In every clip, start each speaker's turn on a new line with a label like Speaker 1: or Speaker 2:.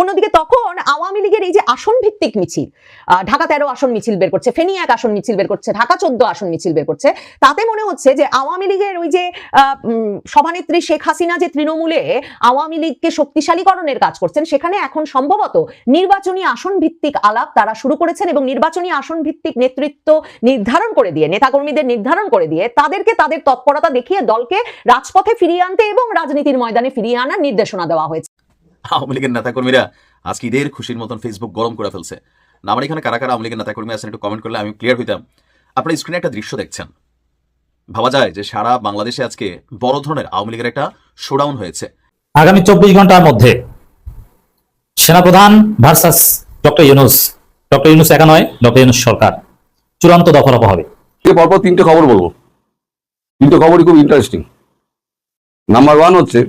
Speaker 1: অন্যদিকে তখন আওয়ামী লীগের এই যে আসন ভিত্তিক মিছিল ঢাকা তেরো আসন মিছিল বের করছে ফেনী এক আসন মিছিল বের করছে ঢাকা চোদ্দ আসন মিছিল বের করছে তাতে মনে হচ্ছে যে আওয়ামী লীগের ওই যে সভানেত্রী শেখ হাসিনা যে তৃণমূলে আওয়ামী লীগকে শক্তিশালীকরণের কাজ করছেন সেখানে এখন সম্ভবত নির্বাচনী আসন ভিত্তিক আলাপ তারা শুরু করেছেন এবং নির্বাচনী আসন ভিত্তিক নেতৃত্ব নির্ধারণ করে দিয়ে নেতাকর্মীদের নির্ধারণ করে দিয়ে তাদেরকে তাদের তৎপরতা দেখিয়ে দলকে রাজপথে ফিরিয়ে আনতে এবং রাজনীতির ময়দানে ফিরিয়ে আনার নির্দেশনা দেওয়া হয়েছে
Speaker 2: আওয়ামী লীগের নেতাকর্মীরা আজকে ঈদের খুশির মতন ফেসবুক গরম করে ফেলছে না আমার এখানে কারা কারা আওয়ামী লীগের নেতাকর্মী আছেন একটু কমেন্ট করলে আমি ক্লিয়ার হইতাম আপনার স্ক্রিনে একটা দৃশ্য দেখছেন ভাবা যায় যে সারা বাংলাদেশে আজকে বড় ধরনের আওয়ামী লীগের একটা শোডাউন হয়েছে
Speaker 3: আগামী চব্বিশ ঘন্টার মধ্যে সেনাপ্রধান versus doctor Yunus doctor Yunus একা নয় ডক্টর ইউনুস সরকার চূড়ান্ত দখলাপ হবে
Speaker 4: পরপর তিনটে খবর বলবো তিনটে খবরই খুব ইন্টারেস্টিং নাম্বার ওয়ান হচ্ছে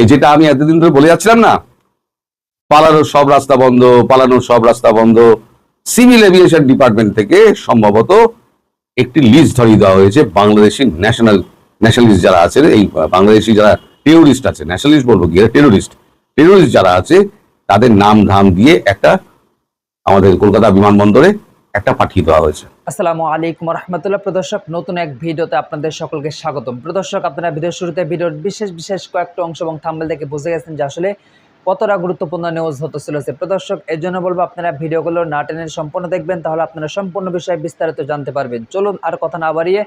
Speaker 4: এই যেটা আমি এতদিন ধরে বলে যাচ্ছিলাম না পালানোর সব রাস্তা বন্ধ পালানোর সব রাস্তা বন্ধ সিভিল এভিয়েশন ডিপার্টমেন্ট থেকে সম্ভবত একটি লিস্ট ধরিয়ে দেওয়া হয়েছে বাংলাদেশি ন্যাশনাল ন্যাশনালিস্ট যারা আছে এই বাংলাদেশি যারা টেরোরিস্ট আছে ন্যাশনালিস্ট বলবো গিয়ে টেরোরিস্ট টেরোরিস্ট যারা আছে তাদের নাম ধাম দিয়ে একটা আমাদের কলকাতা বিমানবন্দরে একটা পাঠিয়ে দেওয়া হয়েছে
Speaker 5: আসসালামু আলাইকুম রহমতুল্লাহ প্রদর্শক নতুন এক ভিডিওতে আপনাদের সকলকে স্বাগতম প্রদর্শক আপনারা ভিডিওর শুরুতে ভিডিওর বিশেষ বিশেষ কয়েকটা অংশ এবং থাম্বেল দেখে বুঝে গেছেন যে আসলে কতটা গুরুত্বপূর্ণ নিউজ হতে চলেছে প্রদর্শক এর জন্য বলবো আপনারা ভিডিওগুলো না টেনে সম্পূর্ণ দেখবেন তাহলে আপনারা সম্পূর্ণ বিষয়ে বিস্তারিত জানতে পারবেন চলুন আর কথা না বাড়িয়ে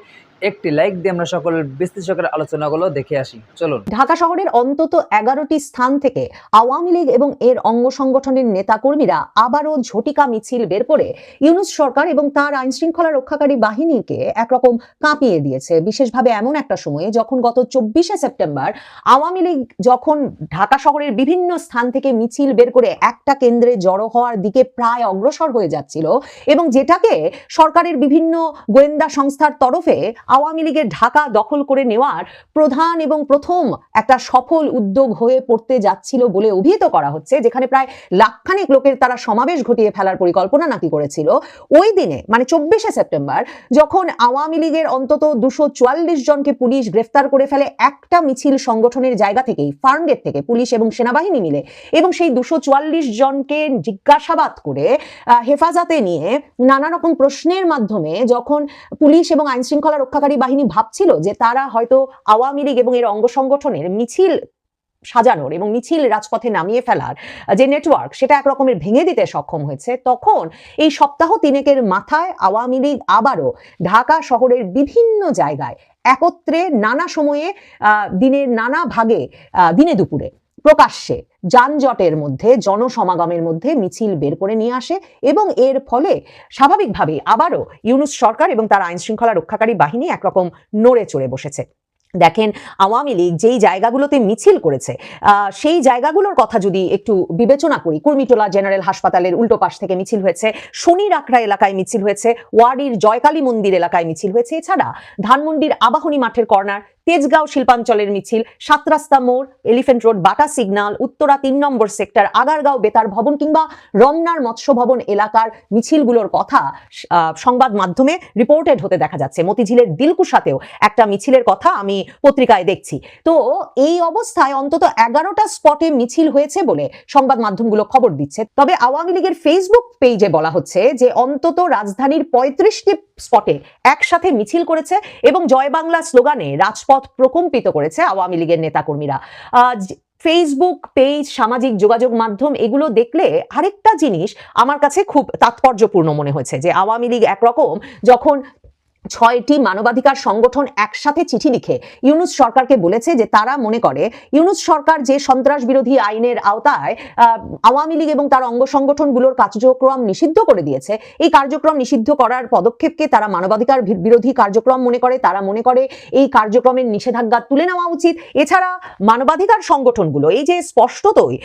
Speaker 5: একটি লাইক দিয়ে আমরা সকল বিশ্লেষকের আলোচনাগুলো দেখে আসি চলুন
Speaker 1: ঢাকা শহরের অন্তত এগারোটি স্থান থেকে আওয়ামী লীগ এবং এর অঙ্গ সংগঠনের নেতাকর্মীরা আবারও ঝটিকা মিছিল বের করে ইউনুস সরকার এবং তার আইন শৃঙ্খলা রক্ষাকারী বাহিনীকে একরকম কাঁপিয়ে দিয়েছে বিশেষভাবে এমন একটা সময়ে যখন গত চব্বিশে সেপ্টেম্বর আওয়ামী লীগ যখন ঢাকা শহরের বিভিন্ন স্থান থেকে মিছিল বের করে একটা কেন্দ্রে জড়ো হওয়ার দিকে প্রায় অগ্রসর হয়ে যাচ্ছিল এবং যেটাকে সরকারের বিভিন্ন গোয়েন্দা সংস্থার তরফে আওয়ামী লীগের ঢাকা দখল করে নেওয়ার প্রধান এবং প্রথম একটা সফল উদ্যোগ হয়ে পড়তে যাচ্ছিল বলে অভিহিত করা হচ্ছে যেখানে প্রায় লাখখানিক লোকের তারা সমাবেশ ঘটিয়ে ফেলার পরিকল্পনা নাকি করেছিল ওই দিনে মানে চব্বিশে সেপ্টেম্বর যখন আওয়ামী লীগের অন্তত দুশো জনকে পুলিশ গ্রেফতার করে ফেলে একটা মিছিল সংগঠনের জায়গা থেকেই ফার্মগেট থেকে পুলিশ এবং সেনাবাহিনী মিলে এবং সেই দুশো চুয়াল্লিশ জনকে জিজ্ঞাসাবাদ করে হেফাজতে নিয়ে নানা রকম প্রশ্নের মাধ্যমে যখন পুলিশ এবং আইনশৃঙ্খলা রক্ষা তদন্তকারী বাহিনী ভাবছিল যে তারা হয়তো আওয়ামী লীগ এবং এর অঙ্গ সংগঠনের মিছিল সাজানোর এবং মিছিল রাজপথে নামিয়ে ফেলার যে নেটওয়ার্ক সেটা একরকমের ভেঙে দিতে সক্ষম হয়েছে তখন এই সপ্তাহ তিনেকের মাথায় আওয়ামী লীগ আবারও ঢাকা শহরের বিভিন্ন জায়গায় একত্রে নানা সময়ে দিনের নানা ভাগে দিনে দুপুরে প্রকাশ্যে যানজটের মধ্যে জনসমাগমের মধ্যে মিছিল বের করে নিয়ে আসে এবং এর ফলে স্বাভাবিকভাবেই আবারও ইউনুস সরকার এবং তার আইন শৃঙ্খলা রক্ষাকারী বাহিনী একরকম নড়ে চড়ে বসেছে দেখেন আওয়ামী লীগ যেই জায়গাগুলোতে মিছিল করেছে সেই জায়গাগুলোর কথা যদি একটু বিবেচনা করি কুর্মিটোলা জেনারেল হাসপাতালের উল্টো পাশ থেকে মিছিল হয়েছে শনি রাখরা এলাকায় মিছিল হয়েছে ওয়ারির জয়কালী মন্দির এলাকায় মিছিল হয়েছে এছাড়া ধানমন্ডির আবাহনী মাঠের কর্নার তেজগাঁও শিল্পাঞ্চলের মিছিল সাত রাস্তা মোড় elephant road Bata signal Uttara তিন নম্বর সেক্টর আগারগাঁও বেতার ভবন কিংবা রমনার মৎস্য ভবন এলাকার মিছিলগুলোর কথা সংবাদ মাধ্যমে রিপোর্টেড হতে দেখা যাচ্ছে মতিঝিলের দিলকুশাতেও একটা মিছিলের কথা আমি পত্রিকায় দেখছি তো এই অবস্থায় অন্তত এগারোটা স্পটে মিছিল হয়েছে বলে সংবাদ মাধ্যমগুলো খবর দিচ্ছে তবে আওয়ামী লীগের ফেসবুক পেজে বলা হচ্ছে যে অন্তত রাজধানীর পঁয়ত্রিশটি স্পটে একসাথে মিছিল করেছে এবং জয় বাংলা স্লোগানে রাজপথ পথ প্রকম্পিত করেছে আওয়ামী লীগের নেতাকর্মীরা ফেসবুক পেজ সামাজিক যোগাযোগ মাধ্যম এগুলো দেখলে আরেকটা জিনিস আমার কাছে খুব তাৎপর্যপূর্ণ মনে হয়েছে যে আওয়ামী লীগ একরকম যখন ছয়টি মানবাধিকার সংগঠন একসাথে চিঠি লিখে ইউনুস সরকারকে বলেছে যে তারা মনে করে ইউনুস সরকার যে সন্ত্রাস বিরোধী আইনের আওতায় আওয়ামী লীগ এবং তার অঙ্গ সংগঠনগুলোর কার্যক্রম নিষিদ্ধ করে দিয়েছে এই কার্যক্রম নিষিদ্ধ করার পদক্ষেপকে তারা মানবাধিকার বিরোধী কার্যক্রম মনে করে তারা মনে করে এই কার্যক্রমের নিষেধাজ্ঞা তুলে নেওয়া উচিত এছাড়া মানবাধিকার সংগঠনগুলো এই যে স্পষ্টতই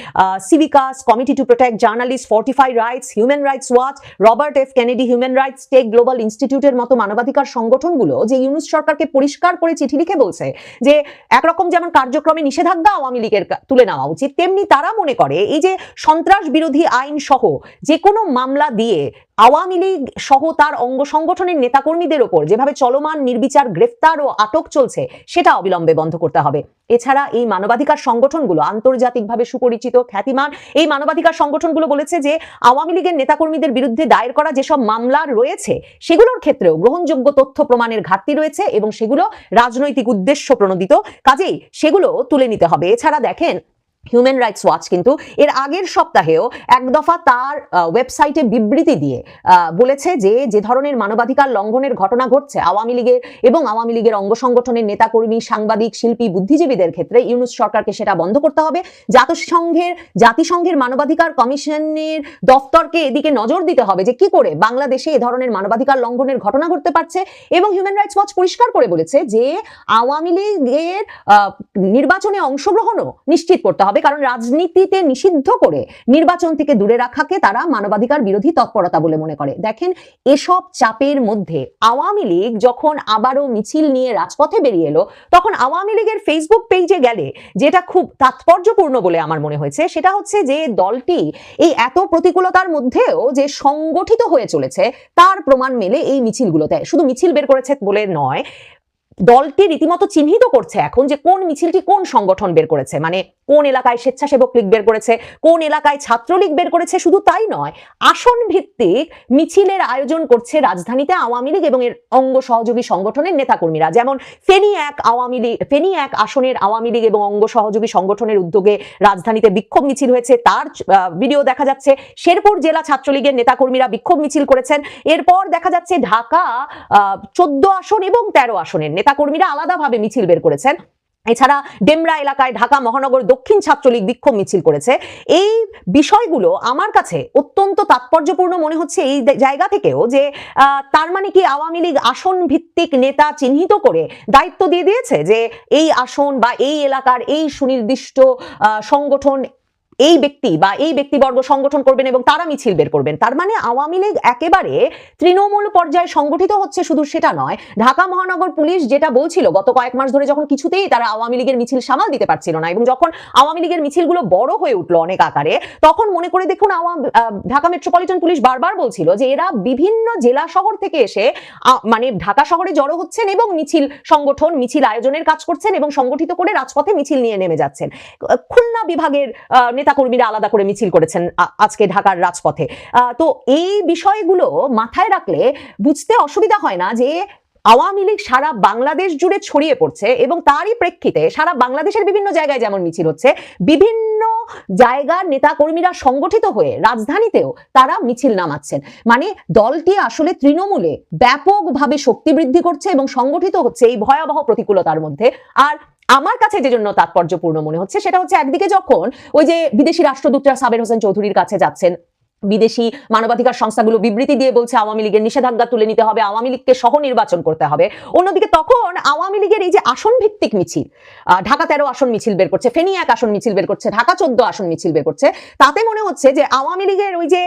Speaker 1: সিভিকাস Committee to Protect Journalist Fortify Rights Human Rights Watch Robert F Kennedy Human Rights Tech Global ইনস্টিটিউটের মতো মানবাধিকার সংগঠনগুলো যে ইউনুস সরকারকে পরিষ্কার করে চিঠি লিখে বলছে যে একরকম যেমন কার্যক্রমে নিষেধাজ্ঞা আওয়ামী লীগের তুলে নেওয়া উচিত তেমনি তারা মনে করে এই যে সন্ত্রাস বিরোধী আইন সহ যে কোনো মামলা দিয়ে আওয়ামী লীগ সহ তার অঙ্গ সংগঠনের নেতাকর্মীদের ওপর যেভাবে চলমান নির্বিচার গ্রেফতার ও আটক চলছে সেটা অবিলম্বে বন্ধ করতে হবে এছাড়া এই মানবাধিকার সংগঠনগুলো আন্তর্জাতিকভাবে সুপরিচিত খ্যাতিমান এই মানবাধিকার সংগঠনগুলো বলেছে যে আওয়ামী লীগের নেতাকর্মীদের বিরুদ্ধে দায়ের করা যেসব মামলা রয়েছে সেগুলোর ক্ষেত্রেও গ্রহণযোগ্য তথ্য প্রমাণের ঘাটতি রয়েছে এবং সেগুলো রাজনৈতিক উদ্দেশ্য প্রণোদিত কাজেই সেগুলো তুলে নিতে হবে এছাড়া দেখেন হিউম্যান রাইটস ওয়াচ কিন্তু এর আগের সপ্তাহেও এক দফা তার ওয়েবসাইটে বিবৃতি দিয়ে বলেছে যে যে ধরনের মানবাধিকার লঙ্ঘনের ঘটনা ঘটছে আওয়ামী লীগের এবং আওয়ামী লীগের অঙ্গ সংগঠনের নেতাকর্মী সাংবাদিক শিল্পী বুদ্ধিজীবীদের ক্ষেত্রে ইউনুস সরকারকে সেটা বন্ধ করতে হবে জাতিসংঘের জাতিসংঘের মানবাধিকার কমিশনের দফতরকে এদিকে নজর দিতে হবে যে কি করে বাংলাদেশে এ ধরনের মানবাধিকার লঙ্ঘনের ঘটনা ঘটতে পারছে এবং হিউম্যান রাইটস ওয়াচ পরিষ্কার করে বলেছে যে আওয়ামী লীগের নির্বাচনে অংশগ্রহণও নিশ্চিত করতে হবে কারণ রাজনীতিতে নিষিদ্ধ করে নির্বাচন থেকে দূরে রাখাকে তারা মানবাধিকার বিরোধী তৎপরতা বলে মনে করে দেখেন এসব চাপের মধ্যে আওয়ামী লীগ যখন আবারও মিছিল নিয়ে রাজপথে বেরিয়ে এলো তখন আওয়ামী লীগের ফেসবুক পেজে গেলে যেটা খুব তাৎপর্যপূর্ণ বলে আমার মনে হয়েছে সেটা হচ্ছে যে দলটি এই এত প্রতিকূলতার মধ্যেও যে সংগঠিত হয়ে চলেছে তার প্রমাণ মেলে এই মিছিলগুলোতে শুধু মিছিল বের করেছে বলে নয় দলটি রীতিমতো চিহ্নিত করছে এখন যে কোন মিছিলটি কোন সংগঠন বের করেছে মানে কোন এলাকায় স্বেচ্ছাসেবক লীগ বের করেছে কোন এলাকায় ছাত্রলীগ বের করেছে শুধু তাই নয় আসন ভিত্তিক মিছিলের আয়োজন করছে রাজধানীতে আওয়ামী লীগ এবং এর অঙ্গ সহযোগী সংগঠনের নেতাকর্মীরা যেমন ফেনী এক আওয়ামী লীগ ফেনী এক আসনের আওয়ামী লীগ এবং অঙ্গ সহযোগী সংগঠনের উদ্যোগে রাজধানীতে বিক্ষোভ মিছিল হয়েছে তার ভিডিও দেখা যাচ্ছে শেরপুর জেলা ছাত্রলীগের নেতাকর্মীরা বিক্ষোভ মিছিল করেছেন এরপর দেখা যাচ্ছে ঢাকা চোদ্দ আসন এবং তেরো আসনের নেতাকর্মীরা আলাদাভাবে মিছিল বের করেছেন এছাড়া ডেমরা এলাকায় ঢাকা মহানগর দক্ষিণ ছাত্রলীগ বিক্ষোভ মিছিল করেছে এই বিষয়গুলো আমার কাছে অত্যন্ত তাৎপর্যপূর্ণ মনে হচ্ছে এই জায়গা থেকেও যে তার মানে কি আওয়ামী লীগ আসন ভিত্তিক নেতা চিহ্নিত করে দায়িত্ব দিয়ে দিয়েছে যে এই আসন বা এই এলাকার এই সুনির্দিষ্ট সংগঠন এই ব্যক্তি বা এই ব্যক্তিবর্গ সংগঠন করবেন এবং তারা মিছিল বের করবেন তার মানে আওয়ামী লীগ একেবারে তৃণমূল পর্যায়ে সংগঠিত হচ্ছে শুধু সেটা নয় ঢাকা মহানগর পুলিশ যেটা বলছিল গত কয়েক মাস ধরে যখন কিছুতেই তারা আওয়ামী লীগের মিছিল সামাল দিতে পারছিল না এবং যখন আওয়ামী লীগের মিছিলগুলো বড় হয়ে উঠল অনেক আকারে তখন মনে করে দেখুন আওয়াম ঢাকা মেট্রোপলিটন পুলিশ বারবার বলছিল যে এরা বিভিন্ন জেলা শহর থেকে এসে মানে ঢাকা শহরে জড়ো হচ্ছেন এবং মিছিল সংগঠন মিছিল আয়োজনের কাজ করছেন এবং সংগঠিত করে রাজপথে মিছিল নিয়ে নেমে যাচ্ছেন খুলনা নানা বিভাগের নেতাকর্মীরা আলাদা করে মিছিল করেছেন আজকে ঢাকার রাজপথে তো এই বিষয়গুলো মাথায় রাখলে বুঝতে অসুবিধা হয় না যে আওয়ামী লীগ সারা বাংলাদেশ জুড়ে ছড়িয়ে পড়ছে এবং তারই প্রেক্ষিতে সারা বাংলাদেশের বিভিন্ন জায়গায় যেমন মিছিল হচ্ছে বিভিন্ন জায়গার নেতাকর্মীরা সংগঠিত হয়ে রাজধানীতেও তারা মিছিল নামাচ্ছেন মানে দলটি আসলে তৃণমূলে ব্যাপকভাবে শক্তি বৃদ্ধি করছে এবং সংগঠিত হচ্ছে এই ভয়াবহ প্রতিকূলতার মধ্যে আর আমার কাছে যে জন্য তাৎপর্যপূর্ণ মনে হচ্ছে সেটা হচ্ছে একদিকে যখন ওই যে বিদেশি রাষ্ট্রদূতরা সাবের হোসেন চৌধুরীর কাছে যাচ্ছেন বিদেশি মানবাধিকার সংস্থাগুলো বিবৃতি দিয়ে বলছে আওয়ামী লীগের নিষেধাজ্ঞা তুলে নিতে হবে আওয়ামী লীগকে সহ নির্বাচন করতে হবে অন্যদিকে তখন আওয়ামী লীগের এই যে আসন ভিত্তিক মিছিল ঢাকা তেরো আসন মিছিল বের করছে ফেনী এক আসন মিছিল বের করছে ঢাকা চোদ্দ আসন মিছিল বের করছে তাতে মনে হচ্ছে যে আওয়ামী লীগের ওই যে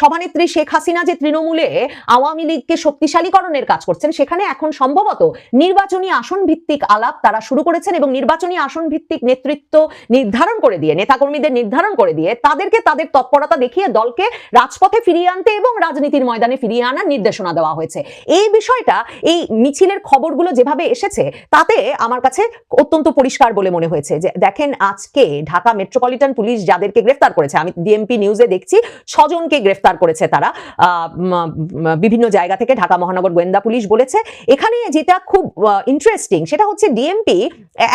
Speaker 1: সভানেত্রী শেখ হাসিনা যে তৃণমূলে আওয়ামী লীগকে শক্তিশালীকরণের কাজ করছেন সেখানে এখন সম্ভবত নির্বাচনী আসন ভিত্তিক আলাপ তারা শুরু করেছেন এবং নির্বাচনী আসন ভিত্তিক নেতৃত্ব নির্ধারণ করে দিয়ে নেতাকর্মীদের নির্ধারণ করে দিয়ে তাদেরকে তাদের তৎপরতা দেখে দেখিয়ে দলকে রাজপথে ফিরিয়ে আনতে এবং রাজনীতির ময়দানে ফিরিয়ে আনার নির্দেশনা দেওয়া হয়েছে এই বিষয়টা এই মিছিলের খবরগুলো যেভাবে এসেছে তাতে আমার কাছে অত্যন্ত পরিষ্কার বলে মনে হয়েছে যে দেখেন আজকে ঢাকা মেট্রোপলিটন পুলিশ যাদেরকে গ্রেফতার করেছে আমি ডিএমপি নিউজে দেখছি ছজনকে গ্রেফতার করেছে তারা বিভিন্ন জায়গা থেকে ঢাকা মহানগর গোয়েন্দা পুলিশ বলেছে এখানে যেটা খুব ইন্টারেস্টিং সেটা হচ্ছে ডিএমপি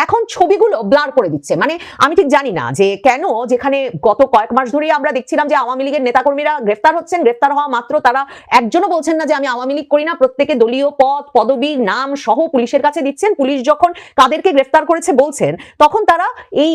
Speaker 1: এখন ছবিগুলো ব্লার করে দিচ্ছে মানে আমি ঠিক জানি না যে কেন যেখানে গত কয়েক মাস ধরেই আমরা দেখছিলাম যে আওয়ামী লীগের নেতাকর্মীরা গ্রেফতার হচ্ছেন গ্রেফতার হওয়া মাত্র তারা একজনও বলছেন না যে আমি আওয়ামী লীগ করি না প্রত্যেকে দলীয় পদ পদবী নাম সহ পুলিশের কাছে দিচ্ছেন পুলিশ যখন কাদেরকে গ্রেফতার করেছে বলছেন তখন তারা এই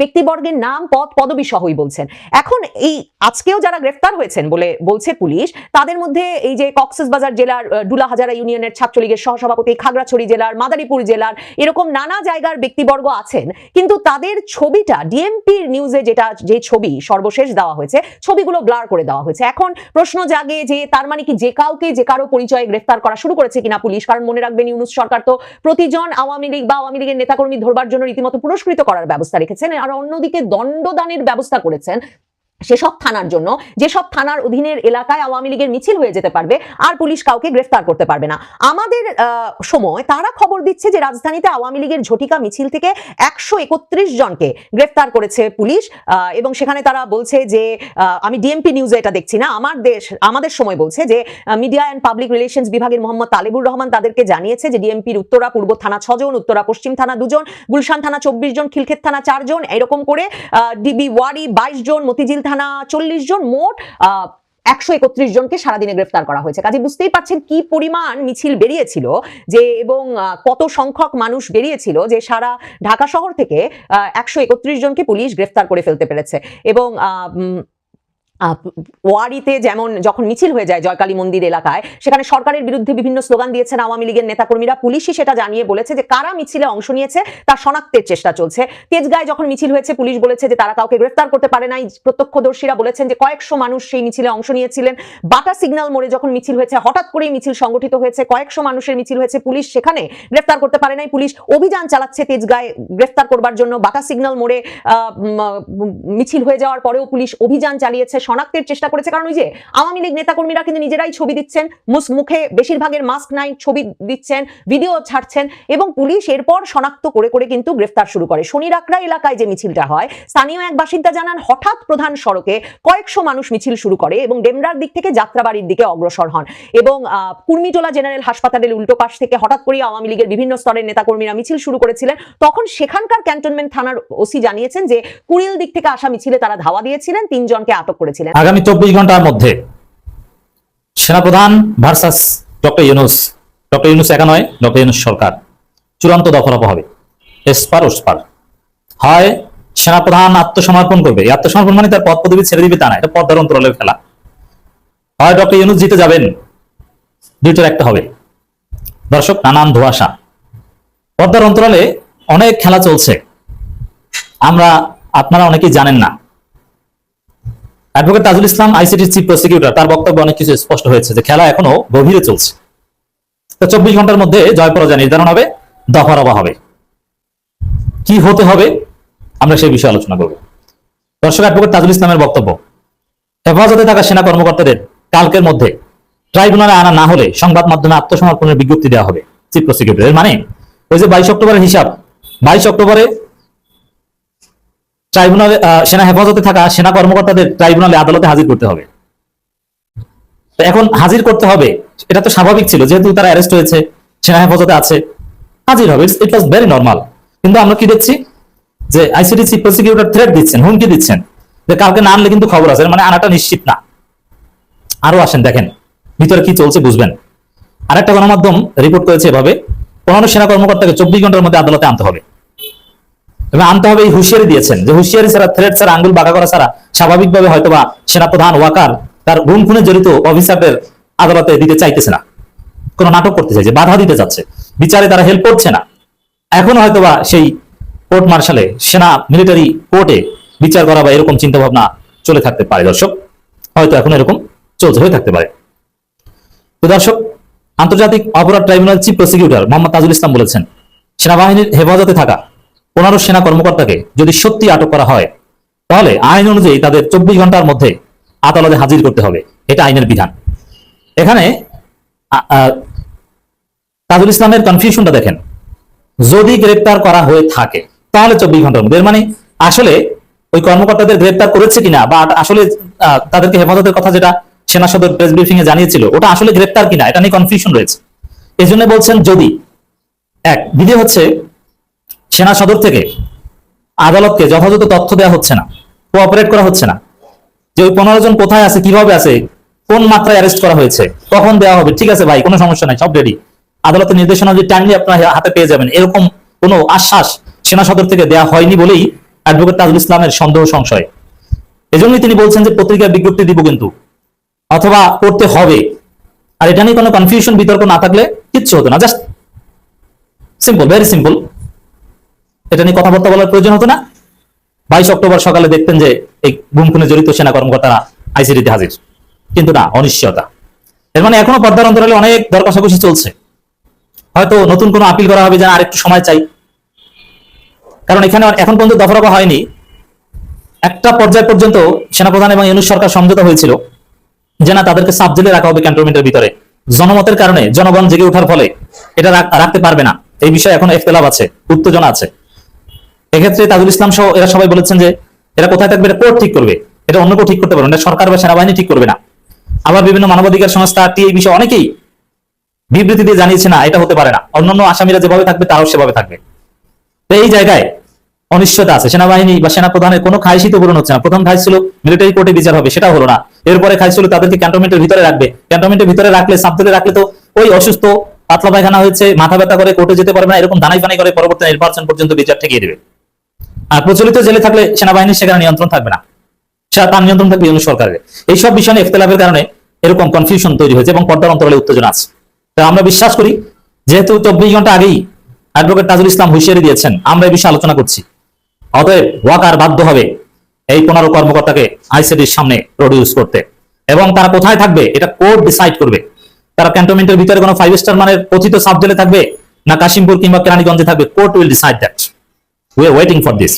Speaker 1: ব্যক্তিবর্গের নাম পদ পদবী সহই বলছেন এখন এই আজকেও যারা গ্রেফতার হয়েছেন বলে বলছে পুলিশ তাদের মধ্যে এই যে বাজার জেলার ডুলাহাজারা ইউনিয়নের ছাত্রলীগের সহসভাপতি খাগড়াছড়ি জেলার মাদারীপুর জেলার এরকম নানা জায়গার ব্যক্তিবর্গ আছেন কিন্তু তাদের ছবিটা ডিএমপির নিউজে যেটা যে ছবি সর্বশেষ দেওয়া হয়েছে ছবি ছবিগুলো ব্লার করে দেওয়া হয়েছে এখন প্রশ্ন জাগে যে তার মানে কি যে কাউকে যে কারো পরিচয়ে গ্রেফতার করা শুরু করেছে কিনা পুলিশ কারণ মনে রাখবেন ইউনুস সরকার তো প্রতিজন আওয়ামী লীগ বা আওয়ামী লীগের নেতাকর্মী ধরবার জন্য রীতিমতো পুরস্কৃত করার ব্যবস্থা রেখেছেন আর অন্যদিকে দণ্ডদানের ব্যবস্থা করেছেন সেসব থানার জন্য যেসব থানার অধীনের এলাকায় আওয়ামী লীগের মিছিল হয়ে যেতে পারবে আর পুলিশ কাউকে গ্রেফতার করতে পারবে না আমাদের সময় তারা খবর দিচ্ছে যে রাজধানীতে আওয়ামী লীগের ঝটিকা মিছিল থেকে একশো একত্রিশ জনকে গ্রেফতার করেছে পুলিশ এবং সেখানে তারা বলছে যে আমি ডিএমপি নিউজে এটা দেখছি না আমার দেশ আমাদের সময় বলছে যে মিডিয়া অ্যান্ড পাবলিক রিলেশনস বিভাগের মোহাম্মদ তালেবুর রহমান তাদেরকে জানিয়েছে যে ডিএমপির উত্তরা পূর্ব থানা ছজন উত্তরা পশ্চিম থানা দুজন গুলশান থানা চব্বিশ জন খিলক্ষেত থানা চারজন এরকম করে ডিবি ওয়ারি বাইশ জন মতিঝিল থানা চল্লিশ জন মোট একশো একত্রিশ জনকে সারাদিনে গ্রেফতার করা হয়েছে কাজে বুঝতেই পারছেন কি পরিমাণ মিছিল বেরিয়েছিল যে এবং কত সংখ্যক মানুষ বেরিয়েছিল যে সারা ঢাকা শহর থেকে একশো একত্রিশ জনকে পুলিশ গ্রেফতার করে ফেলতে পেরেছে এবং ওয়ারিতে যেমন যখন মিছিল হয়ে যায় জয়কালী মন্দির এলাকায় সেখানে সরকারের বিরুদ্ধে বিভিন্ন স্লোগান দিয়েছেন আওয়ামী লীগের নেতাকর্মীরা পুলিশই সেটা জানিয়ে বলেছে যে কারা মিছিলে অংশ নিয়েছে তার শনাক্তের চেষ্টা চলছে তেজগাঁয় যখন মিছিল হয়েছে পুলিশ বলেছে যে তারা কাউকে গ্রেফতার করতে পারে নাই প্রত্যক্ষদর্শীরা বলেছেন যে কয়েকশো মানুষ সেই মিছিলে অংশ নিয়েছিলেন বাটা সিগনাল মোড়ে যখন মিছিল হয়েছে হঠাৎ করেই মিছিল সংগঠিত হয়েছে কয়েকশো মানুষের মিছিল হয়েছে পুলিশ সেখানে গ্রেফতার করতে পারে নাই পুলিশ অভিযান চালাচ্ছে তেজগাঁয় গ্রেফতার করবার জন্য বাটা সিগনাল মোড়ে মিছিল হয়ে যাওয়ার পরেও পুলিশ অভিযান চালিয়েছে শনাক্তের চেষ্টা করেছে কারণ ওই যে আওয়ামী লীগ নেতাকর্মীরা কিন্তু নিজেরাই ছবি দিচ্ছেন মুখে বেশিরভাগের মাস্ক নাই ছবি দিচ্ছেন ভিডিও ছাড়ছেন এবং পুলিশ এরপর শনাক্ত করে করে কিন্তু গ্রেফতার শুরু করে শনিরাকড়া এলাকায় যে মিছিলটা হয় স্থানীয় এক বাসিন্দা জানান হঠাৎ প্রধান সড়কে কয়েকশো মানুষ মিছিল শুরু করে এবং ডেমরার দিক থেকে যাত্রাবাড়ির দিকে অগ্রসর হন এবং কুর্মিটোলা জেনারেল হাসপাতালের উল্টো পাশ থেকে হঠাৎ করে আওয়ামী লীগের বিভিন্ন স্তরের নেতাকর্মীরা মিছিল শুরু করেছিলেন তখন সেখানকার ক্যান্টনমেন্ট থানার ওসি জানিয়েছেন যে কুড়িল দিক থেকে আসা মিছিলে তারা ধাওয়া দিয়েছিলেন তিনজনকে আটক করেছিলেন দিয়েছিলেন
Speaker 3: আগামী চব্বিশ ঘন্টার মধ্যে সেনাপ্রধান versus doctor Yunus doctor Yunus একা নয় ডক্টর ইউনুস সরকার চূড়ান্ত দফলাপ হবে এসপার ওসপার হয় সেনাপ্রধান আত্মসমর্পণ করবে আত্মসমর্পণ মানে তার পদ পদবি ছেড়ে দিবে তা না এটা পদ্মার অন্তরালের খেলা হয় ডক্টর ইউনুস জিতে যাবেন দুইটার একটা হবে দর্শক নানান ধোয়াশা পদ্মার অন্তরালে অনেক খেলা চলছে আমরা আপনারা অনেকেই জানেন না advocate Tajul Islam ICT chief prosecutor তার বক্তব্যে অনেক কিছু স্পষ্ট হয়েছে যে খেলা এখনো গভীরে চলছে তো চব্বিশ ঘন্টার মধ্যে জয় পরাজয় নির্ধারণ হবে দফা দফারফা হবে কি হতে হবে আমরা সেই বিষয়ে আলোচনা করব দর্শক অ্যাডভোকেট তাজুল ইসলামের বক্তব্য হেফাজতে থাকা সেনা কর্মকর্তাদের কালকের মধ্যে ট্রাইব্যুনালে আনা না হলে সংবাদ মাধ্যমে আত্মসমর্পণের বিজ্ঞপ্তি দেওয়া হবে চিফ প্রসিকিউটর মানে ওই যে বাইশ অক্টোবরের হিসাব বাইশ অক্টোবরে ট্রাইব্যুনালে সেনা হেফাজতে থাকা সেনা কর্মকর্তাদের ট্রাইব্যুনালে আদালতে হাজির করতে হবে তো এখন হাজির করতে হবে এটা তো স্বাভাবিক ছিল যেহেতু তারা অ্যারেস্ট হয়েছে সেনা হেফাজতে আছে হাজির হবে ইট ওয়াজ ভেরি নর্মাল কিন্তু আমরা কি দেখছি যে আইসিডিসি প্রসিকিউটর থ্রেট দিচ্ছেন হুমকি দিচ্ছেন যে কাউকে না আনলে কিন্তু খবর আছে মানে আনাটা নিশ্চিত না আরো আসেন দেখেন ভিতরে কি চলছে বুঝবেন আর একটা গণমাধ্যম রিপোর্ট করেছে এভাবে পনেরো সেনা কর্মকর্তাকে চব্বিশ ঘন্টার মধ্যে আদালতে আনতে হবে এবং আনতে হবে এই হুঁশিয়ারি দিয়েছেন যে হুঁশিয়ারি ছাড়া থ্রেড ছাড়া আঙ্গুল বাঁকা করা ছাড়া স্বাভাবিকভাবে সেনা প্রধান ওয়াকার তার গুম খুনে জড়িত অফিসারদের আদালতে দিতে চাইতেছে না কোন নাটক করতে চাইছে বাধা দিতে চাচ্ছে বিচারে তারা হেল্প করছে না এখন বা সেই কোর্ট মার্শালে সেনা মিলিটারি কোর্টে বিচার করা বা এরকম চিন্তা ভাবনা চলে থাকতে পারে দর্শক হয়তো এখন এরকম চলছে হয়ে থাকতে পারে তো দর্শক আন্তর্জাতিক অপরাধ tribunal chief prosecutor Mohammad Tajul Islam বলেছেন সেনাবাহিনীর হেফাজতে থাকা পনেরো সেনা কর্মকর্তাকে যদি সত্যি আটক করা হয় তাহলে আইন অনুযায়ী তাদের চব্বিশ ঘন্টার মধ্যে আদালতে হাজির করতে হবে এটা আইনের বিধান এখানে তাজুল ইসলামের কনফিউশনটা দেখেন যদি গ্রেপ্তার করা হয়ে থাকে তাহলে চব্বিশ ঘন্টার মধ্যে মানে আসলে ওই কর্মকর্তাদের গ্রেপ্তার করেছে কিনা বা আসলে তাদেরকে হেফাজতের কথা যেটা সেনা সদর প্রেস ব্রিফিং এ জানিয়েছিল ওটা আসলে গ্রেপ্তার কিনা এটা নিয়ে কনফিউশন রয়েছে এই জন্য বলছেন যদি এক দ্বিতীয় হচ্ছে সেনা সদর থেকে আদালতকে যথাযথ তথ্য দেওয়া হচ্ছে না কোঅপারেট করা হচ্ছে না যে ওই পনেরো জন কোথায় আছে কিভাবে আছে কোন মাত্রায় অ্যারেস্ট করা হয়েছে কখন দেওয়া হবে ঠিক আছে ভাই কোনো সমস্যা নাই সব রেডি আদালতের নির্দেশনা যদি টাইমলি আপনার হাতে পেয়ে যাবেন এরকম কোনো আশ্বাস সেনা সদর থেকে দেয়া হয়নি বলেই অ্যাডভোকেট তাজুল ইসলামের সন্দেহ সংশয় এজন্যই তিনি বলছেন যে পত্রিকা বিজ্ঞপ্তি দিব কিন্তু অথবা করতে হবে আর এটা নিয়ে কোনো কনফিউশন বিতর্ক না থাকলে কিচ্ছু হতো না জাস্ট সিম্পল ভেরি সিম্পল এটা নিয়ে কথাবার্তা বলার প্রয়োজন হতো না বাইশ অক্টোবর সকালে দেখতেন যে এই গুম খুনে জড়িত সেনা কর্মকর্তারা আইসিডিতে হাজির কিন্তু না অনিশ্চয়তা এর মানে এখনো পর্দার অন্তরালে অনেক দর কষাকষি চলছে হয়তো নতুন কোনো আপিল করা হবে যে আরেকটু সময় চাই কারণ এখানে এখন পর্যন্ত দফরফা হয়নি একটা পর্যায় পর্যন্ত সেনাপ্রধান এবং ইউনুস সরকার সমঝোতা হয়েছিল যে না তাদেরকে সাপ জেলে রাখা হবে ক্যান্টনমেন্টের ভিতরে জনমতের কারণে জনগণ জেগে ওঠার ফলে এটা রাখতে পারবে না এই বিষয়ে এখন একতলাপ আছে উত্তেজনা আছে এক্ষেত্রে তাজুল ইসলাম সহ এরা সবাই বলেছেন যে এরা কোথায় থাকবে এটা কোর্ট ঠিক করবে এটা অন্য কেউ ঠিক করতে পারবে না সরকার বা সেনাবাহিনী ঠিক করবে না আবার বিভিন্ন মানবাধিকার সংস্থা আর এই বিষয়ে অনেকেই বিবৃতি দিয়ে জানিয়েছে না এটা হতে পারে না অন্যান্য আসামিরা যেভাবে থাকবে তারাও সেভাবে থাকবে তো এই জায়গায় অনিশ্চয়তা আছে সেনাবাহিনী বা সেনা প্রধানের কোনো খাইসি তো পূরণ হচ্ছে না প্রথম খাই ছিল মিলিটারি কোর্টে বিচার হবে সেটা হলো না এরপরে খাই ছিল তাদেরকে ক্যান্টনমেন্টের ভিতরে রাখবে ক্যান্টনমেন্টের ভিতরে রাখলে সাবধানে রাখলে তো ওই অসুস্থ পাতলা পায়খানা হয়েছে মাথা ব্যথা করে কোর্টে যেতে পারবে না এরকম দানাই ফানাই করে পরবর্তী নির্বাচন পর্যন্ত বিচার ঠেকিয়ে দেবে আর প্রচলিত জেলে থাকলে সেনাবাহিনীর সেখানে নিয়ন্ত্রণ থাকবে না তার নিয়ন্ত্রণ থাকবে বিভিন্ন সরকারের এইসব বিষয় নিয়ে ইফতলাফের কারণে এরকম কনফিউশন তৈরি হয়েছে এবং পর্দার অন্তরালে উত্তেজনা আছে তো আমরা বিশ্বাস করি যেহেতু চব্বিশ ঘন্টা আগেই অ্যাডভোকেট তাজুল ইসলাম হুঁশিয়ারি দিয়েছেন আমরা এই বিষয়ে আলোচনা করছি অতএব ওয়াকার বাধ্য হবে এই পনেরো কর্মকর্তাকে আইসিডির সামনে প্রডিউস করতে এবং তারা কোথায় থাকবে এটা কোর্ট ডিসাইড করবে তারা ক্যান্টনমেন্টের ভিতরে কোনো ফাইভ স্টার মানের কথিত সাবজেলে থাকবে না কাশিমপুর কিংবা কেরানীগঞ্জে থাকবে court will decide that we are waiting for this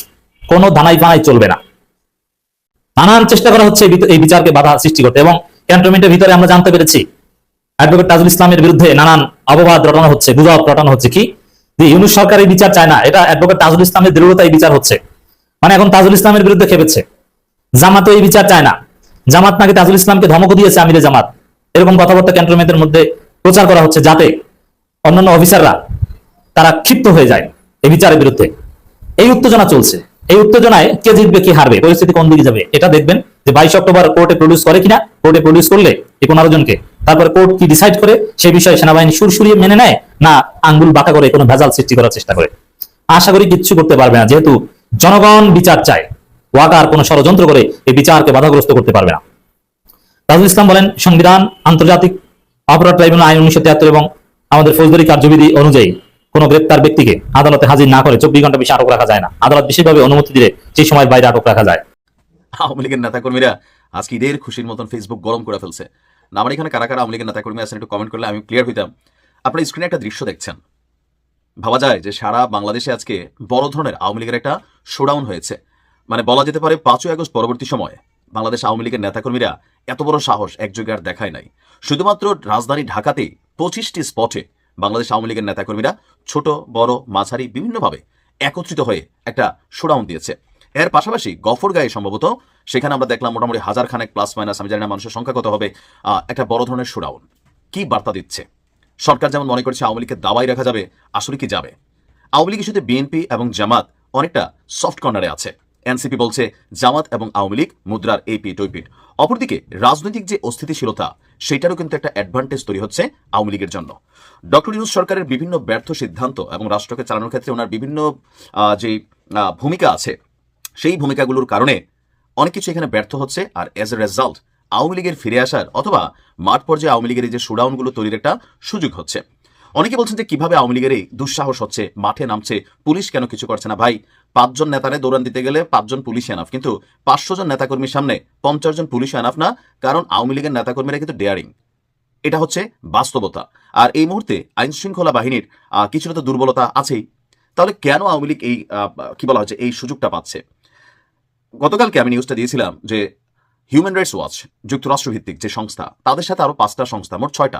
Speaker 3: কোনো ধানাই পানাই চলবে না নানান চেষ্টা করা হচ্ছে এই বিচারকে বাধা সৃষ্টি করতে এবং ক্যান্টনমেন্টের ভিতরে আমরা জানতে পেরেছি অ্যাডভোকেট তাজুল ইসলামের বিরুদ্ধে নানান অপবাদ রটানো হচ্ছে গুজব রটানো হচ্ছে কি যে ইউনুস সরকারের বিচার চায় না এটা অ্যাডভোকেট তাজুল ইসলামের দৃঢ়তায় বিচার হচ্ছে মানে এখন তাজুল ইসলামের বিরুদ্ধে খেপেছে জামাতও এই বিচার চায় না জামাত নাকি তাজুল ইসলামকে ধমক দিয়েছে আমিরে জামাত এরকম কথাবার্তা ক্যান্টনমেন্টের মধ্যে প্রচার করা হচ্ছে যাতে অন্যান্য অফিসাররা তারা ক্ষিপ্ত হয়ে যায় এই বিচারের বিরুদ্ধে এই উত্তেজনা চলছে এই উত্তেজনায় কে জিতবে কে হারবে পরিস্থিতি কোন দিকে যাবে এটা দেখবেন যে বাইশ অক্টোবর কোর্টে প্রডিউস করে কিনা কোর্টে প্রডিউস করলে এই পনেরো জনকে তারপরে কোর্ট কি ডিসাইড করে সেই বিষয়ে সেনাবাহিনী সুরসুরিয়ে মেনে নেয় না আঙ্গুল বাঁকা করে কোনো ভেজাল সৃষ্টি করার চেষ্টা করে আশা করি কিচ্ছু করতে পারবে না যেহেতু জনগণ বিচার চায় ওয়াকার কোনো ষড়যন্ত্র করে এই বিচারকে বাধাগ্রস্ত করতে পারবে না তাজুল ইসলাম বলেন সংবিধান আন্তর্জাতিক অপরাধ ট্রাইব্যুনাল আইন উনিশশো তিয়াত্তর এবং আমাদের ফৌজদারি কার্যবিধি অনুযায়ী কোনো গ্রেপ্তার ব্যক্তিকে আদালতে হাজির না করে চব্বিশ ঘন্টা বেশি আটক রাখা যায় না আদালত বিশেষভাবে অনুমতি দিলে সেই সময় বাইরে আটক রাখা যায়
Speaker 2: আওয়ামী লীগের নেতাকর্মীরা আজকে ঈদের খুশির মতন ফেসবুক গরম করে ফেলছে না আমার মানে এখানে কারা কারা আওয়ামী লীগের নেতাকর্মী আছেন একটু কমেন্ট করলে আমি ক্লিয়ার হইতাম আপনারা স্ক্রিনে একটা দৃশ্য দেখছেন ভাবা যায় যে সারা বাংলাদেশে আজকে বড় ধরনের আওয়ামী লীগের একটা শোডাউন হয়েছে মানে বলা যেতে পারে পাঁচই আগস্ট পরবর্তী সময় বাংলাদেশ আওয়ামী লীগের নেতাকর্মীরা এত বড় সাহস একযোগে আর দেখায় নাই শুধুমাত্র রাজধানী ঢাকাতে পঁচিশটি স্পটে বাংলাদেশ আওয়ামী লীগের নেতাকর্মীরা ছোট বড় মাঝারি বিভিন্নভাবে একত্রিত হয়ে একটা শোডাউন দিয়েছে এর পাশাপাশি গফরগাঁয়ে সম্ভবত সেখানে আমরা দেখলাম মোটামুটি হাজার খানেক প্লাস মাইনাস আমি জানি না মানুষের সংখ্যা কত হবে একটা বড় ধরনের শোডাউন কি বার্তা দিচ্ছে সরকার যেমন মনে করছে আওয়ামী লীগকে দাবাই রাখা যাবে আসলে কি যাবে আওয়ামী লীগের সাথে বিএনপি এবং জামাত অনেকটা সফট কর্নারে আছে এনসিপি বলছে জামাত এবং আওয়ামী লীগ মুদ্রার এই পিট ওই পিট অপরদিকে রাজনৈতিক যে অস্থিতিশীলতা সেটারও কিন্তু একটা অ্যাডভান্টেজ তৈরি হচ্ছে আওয়ামী লীগের জন্য ডক্টর ইউনুস সরকারের বিভিন্ন ব্যর্থ সিদ্ধান্ত এবং রাষ্ট্রকে চালানোর ক্ষেত্রে ওনার বিভিন্ন যে ভূমিকা আছে সেই ভূমিকাগুলোর কারণে অনেক কিছু এখানে ব্যর্থ হচ্ছে আর অ্যাজ এ রেজাল্ট আওয়ামী লীগের ফিরে আসার অথবা মাঠ পর্যায়ে আওয়ামী লীগের এই যে শোডাউনগুলো তৈরির একটা সুযোগ হচ্ছে অনেকে বলছেন যে কিভাবে আওয়ামী লীগের এই দুঃসাহস হচ্ছে মাঠে নামছে পুলিশ কেন কিছু করছে না ভাই পাঁচজন নেতারে দৌড়ান দিতে গেলে পাঁচজন পুলিশ এনাফ কিন্তু পাঁচশো জন নেতাকর্মীর সামনে পঞ্চাশ জন পুলিশ এনাফ না কারণ আওয়ামী লীগের নেতাকর্মীরা কিন্তু ডেয়ারিং এটা হচ্ছে বাস্তবতা আর এই মুহূর্তে আইন শৃঙ্খলা বাহিনীর কিছুটা তো দুর্বলতা আছেই তাহলে কেন আওয়ামী লীগ এই কি বলা হচ্ছে এই সুযোগটা পাচ্ছে গতকালকে আমি নিউজটা দিয়েছিলাম যে হিউম্যান রাইটস ওয়াচ যুক্তরাষ্ট্রভিত্তিক যে সংস্থা তাদের সাথে আরও পাঁচটা সংস্থা মোট ছয়টা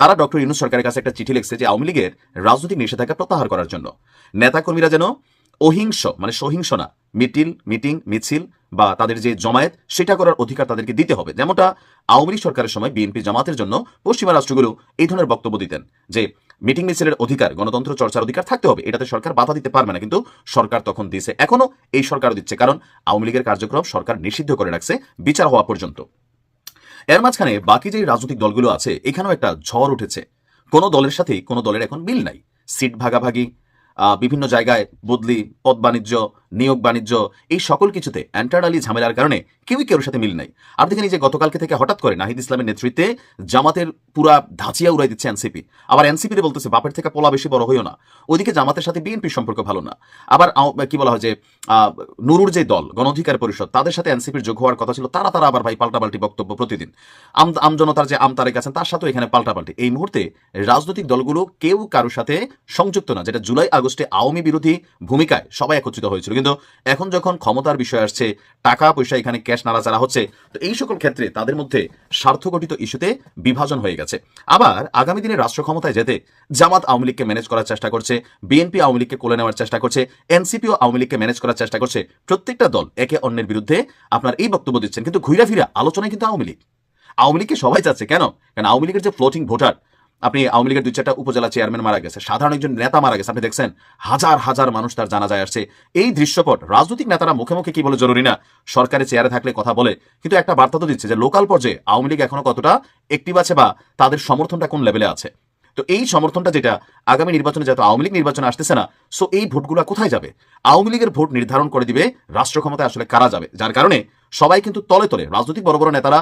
Speaker 2: তারা ডক্টর ইউনুস সরকারের কাছে একটা চিঠি লিখছে যে আওয়ামী লীগের রাজনৈতিক নিষেধাজ্ঞা প্রত্যাহার করার জন্য নেতাকর্মীরা যেন অহিংস মানে সহিংস না মিটিল মিটিং মিছিল বা তাদের যে জমায়েত সেটা করার অধিকার তাদেরকে দিতে হবে যেমনটা আওয়ামী সরকারের সময় বিএনপি জামাতের জন্য পশ্চিমা রাষ্ট্রগুলো এই ধরনের বক্তব্য দিতেন যে মিটিং মিছিলের অধিকার গণতন্ত্র চর্চার অধিকার থাকতে হবে এটাতে সরকার বাধা দিতে পারবে না কিন্তু সরকার তখন দিয়েছে এখনও এই সরকারও দিচ্ছে কারণ আওয়ামী লীগের কার্যক্রম সরকার নিষিদ্ধ করে রাখছে বিচার হওয়া পর্যন্ত এর মাঝখানে বাকি যে রাজনৈতিক দলগুলো আছে এখানেও একটা ঝড় উঠেছে কোনো দলের সাথেই কোনো দলের এখন মিল নাই সিট ভাগাভাগি বিভিন্ন জায়গায় বদলি পদ বাণিজ্য নিয়োগ বাণিজ্য এই সকল কিছুতে অ্যান্টার আলী ঝামেলার কারণে কেউই কারোর সাথে মিল নাই আর দেখেন যে গতকালকে থেকে হঠাৎ করে নাহিদ ইসলামের নেতৃত্বে জামাতের পুরা ধাঁচিয়া উড়াই দিচ্ছে এনসিপি আবার এনসিপিতে বলতেছে বাপের থেকে পোলা বেশি বড় হইও না ওদিকে জামাতের সাথে বিএনপির সম্পর্ক ভালো না আবার কি বলা হয় যে নুরুর যে দল গণধিকার পরিষদ তাদের সাথে এনসিপির যোগ হওয়ার কথা ছিল তারা তারা আবার ভাই পাল্টাপাল্টি বক্তব্য প্রতিদিন আমজনতার যে আম তারেক আছেন তার সাথেও এখানে পাল্টাপাল্টি এই মুহূর্তে রাজনৈতিক দলগুলো কেউ কারোর সাথে সংযুক্ত না যেটা জুলাই আগস্টে আওয়ামী বিরোধী ভূমিকায় সবাই একত্রিত হয়েছিল কিন্তু এখন যখন ক্ষমতার বিষয় আসছে টাকা পয়সা এখানে ক্যাশ নাড়াচাড়া হচ্ছে তো এই সকল ক্ষেত্রে তাদের মধ্যে স্বার্থঘটিত ইস্যুতে বিভাজন হয়ে গেছে আবার আগামী দিনে রাষ্ট্র ক্ষমতায় যেতে জামাত আওয়ামী লীগকে ম্যানেজ করার চেষ্টা করছে বিএনপি আওয়ামী লীগকে কোলে নেওয়ার চেষ্টা করছে এনসিপিও আওয়ামী লীগকে ম্যানেজ করার চেষ্টা করছে প্রত্যেকটা দল একে অন্যের বিরুদ্ধে আপনার এই বক্তব্য দিচ্ছেন কিন্তু ঘুরে ফিরে আলোচনায় কিন্তু আওয়ামী লীগ আওয়ামী লীগকে সবাই চাচ্ছে কেন কারণ আওয়ামী লীগের যে ফ্লোটিং ভোটার আপনি আওয়ামী লীগের দুই চারটা উপজেলা চেয়ারম্যান মারা গেছে সাধারণ একজন নেতা মারা গেছে আপনি দেখছেন হাজার হাজার মানুষ তার জানা যায় আসছে এই দৃশ্যপট রাজনৈতিক নেতারা মুখে মুখে কি বলে জরুরি না সরকারের চেয়ারে থাকলে কথা বলে কিন্তু একটা বার্তা তো দিচ্ছে যে লোকাল পর্যায়ে আওয়ামী লীগ এখনো কতটা একটিভ আছে বা তাদের সমর্থনটা কোন লেভেলে আছে তো এই সমর্থনটা যেটা আগামী নির্বাচনে যেহেতু আওয়ামী লীগ নির্বাচনে আসতেছে না সো এই ভোটগুলো কোথায় যাবে আওয়ামী লীগের ভোট নির্ধারণ করে দিবে রাষ্ট্র ক্ষমতায় আসলে কারা যাবে যার কারণে সবাই কিন্তু তলে তলে রাজনৈতিক বড় বড় নেতারা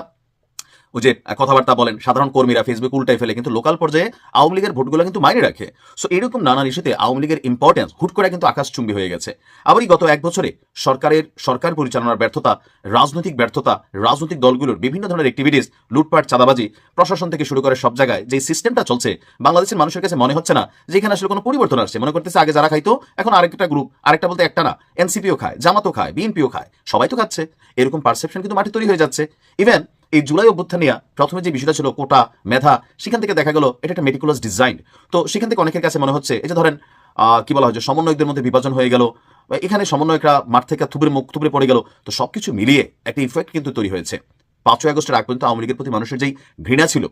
Speaker 2: যে কথাবার্তা বলেন সাধারণ কর্মীরা ফেসবুক উল্টাই ফেলে কিন্তু লোকাল পর্যায়ে আওয়ামী লীগের ভোটগুলো কিন্তু মাইনে রাখে সো এরকম নানান ইস্যুতে আওয়ামী লীগের ইম্পর্টেন্স হুট করে কিন্তু আকাশচুম্বী হয়ে গেছে আবারই গত এক বছরে সরকারের সরকার পরিচালনার ব্যর্থতা রাজনৈতিক ব্যর্থতা রাজনৈতিক দলগুলোর বিভিন্ন ধরনের অ্যাক্টিভিটিস লুটপাট চাঁদাবাজি প্রশাসন থেকে শুরু করে সব জায়গায় যে সিস্টেমটা চলছে বাংলাদেশের মানুষের কাছে মনে হচ্ছে না যে এখানে আসলে কোনো পরিবর্তন আসছে মনে করতেছে আগে যারা খাইতো এখন আরেকটা গ্রুপ আরেকটা বলতে একটা না এনসিপিও খায় জামাতও খায় বিএনপিও খায় সবাই তো খাচ্ছে এরকম পারসেপশন কিন্তু মাঠে তৈরি হয়ে যাচ্ছে ইভেন এই জুলাই অভ্যুত্থানিয়া প্রথমে যে বিষয়টা ছিল কোটা মেধা সেখান থেকে দেখা গেল এটা একটা মেডিকুলাস ডিজাইন তো সেখান থেকে অনেকের কাছে মনে হচ্ছে এই যে ধরেন কি বলা হয় যে সমন্বয়কদের মধ্যে বিভাজন হয়ে গেল এখানে সমন্বয়করা মাঠ থেকে থুবের মুখ থুবড়ে পড়ে গেল তো সবকিছু মিলিয়ে একটা ইফেক্ট কিন্তু তৈরি হয়েছে পাঁচই আগস্টের আগ পর্যন্ত আওয়ামী লীগের প্রতি মানুষের যেই ঘৃণা ছিল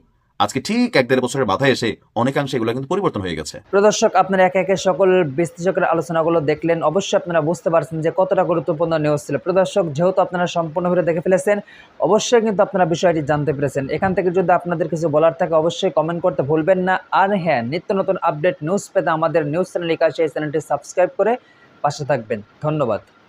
Speaker 2: আজকে ঠিক এক দেড় বছরের মাথায় এসে অনেকাংশে এগুলো কিন্তু পরিবর্তন হয়ে গেছে
Speaker 5: প্রদর্শক আপনারা একে একে সকল বিশ্লেষকের আলোচনাগুলো দেখলেন অবশ্যই আপনারা বুঝতে পারছেন যে কতটা গুরুত্বপূর্ণ নিউজ ছিল প্রদর্শক যেহেতু আপনারা সম্পূর্ণভাবে দেখে ফেলেছেন অবশ্যই কিন্তু আপনারা বিষয়টি জানতে পেরেছেন এখান থেকে যদি আপনাদের কিছু বলার থাকে অবশ্যই কমেন্ট করতে ভুলবেন না আর হ্যাঁ নিত্য নতুন আপডেট নিউজ পেতে আমাদের নিউজ চ্যানেল ইকাশে এই চ্যানেলটি সাবস্ক্রাইব করে পাশে থাকবেন ধন্যবাদ